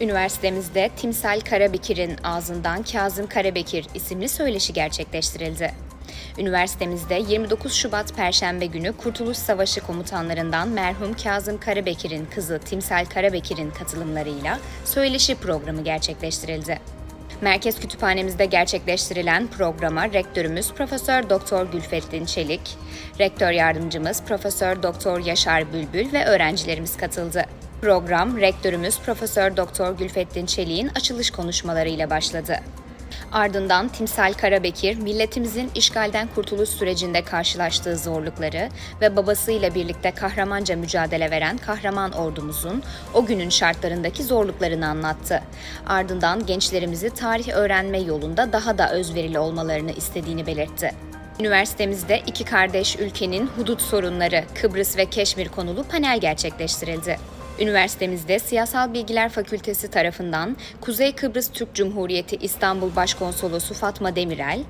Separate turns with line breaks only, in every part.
Üniversitemizde Timsal Karabekir'in ağzından Kazım Karabekir isimli söyleşi gerçekleştirildi. Üniversitemizde 29 Şubat Perşembe günü Kurtuluş Savaşı komutanlarından merhum Kazım Karabekir'in kızı Timsal Karabekir'in katılımlarıyla söyleşi programı gerçekleştirildi. Merkez Kütüphanemizde gerçekleştirilen programa rektörümüz Profesör Doktor Gülfettin Çelik, rektör yardımcımız Profesör Doktor Yaşar Bülbül ve öğrencilerimiz katıldı. Program rektörümüz Profesör Doktor Gülfettin Çelik'in açılış konuşmalarıyla başladı. Ardından Timsal Karabekir, milletimizin işgalden kurtuluş sürecinde karşılaştığı zorlukları ve babasıyla birlikte kahramanca mücadele veren kahraman ordumuzun o günün şartlarındaki zorluklarını anlattı. Ardından gençlerimizi tarih öğrenme yolunda daha da özverili olmalarını istediğini belirtti. Üniversitemizde iki kardeş ülkenin hudut sorunları Kıbrıs ve Keşmir konulu panel gerçekleştirildi. Üniversitemizde Siyasal Bilgiler Fakültesi tarafından Kuzey Kıbrıs Türk Cumhuriyeti İstanbul Başkonsolosu Fatma Demirel,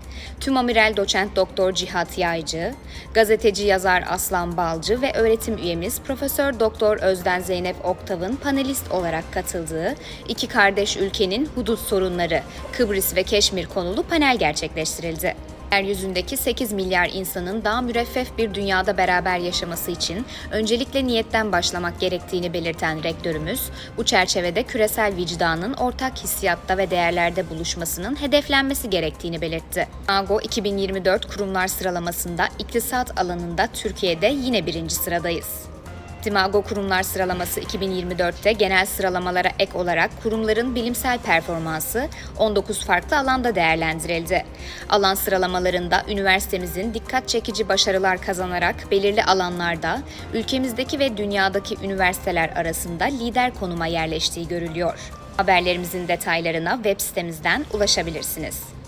Tümamiral Doçent Doktor Cihat Yaycı, gazeteci yazar Aslan Balcı ve öğretim üyemiz Profesör Doktor Özden Zeynep Oktav'ın panelist olarak katıldığı iki kardeş ülkenin hudut sorunları Kıbrıs ve Keşmir konulu panel gerçekleştirildi. Yeryüzündeki 8 milyar insanın daha müreffeh bir dünyada beraber yaşaması için öncelikle niyetten başlamak gerektiğini belirten rektörümüz, bu çerçevede küresel vicdanın ortak hissiyatta ve değerlerde buluşmasının hedeflenmesi gerektiğini belirtti. AGO 2024 kurumlar sıralamasında iktisat alanında Türkiye'de yine birinci sıradayız. Dimago Kurumlar Sıralaması 2024'te genel sıralamalara ek olarak kurumların bilimsel performansı 19 farklı alanda değerlendirildi. Alan sıralamalarında üniversitemizin dikkat çekici başarılar kazanarak belirli alanlarda ülkemizdeki ve dünyadaki üniversiteler arasında lider konuma yerleştiği görülüyor. Haberlerimizin detaylarına web sitemizden ulaşabilirsiniz.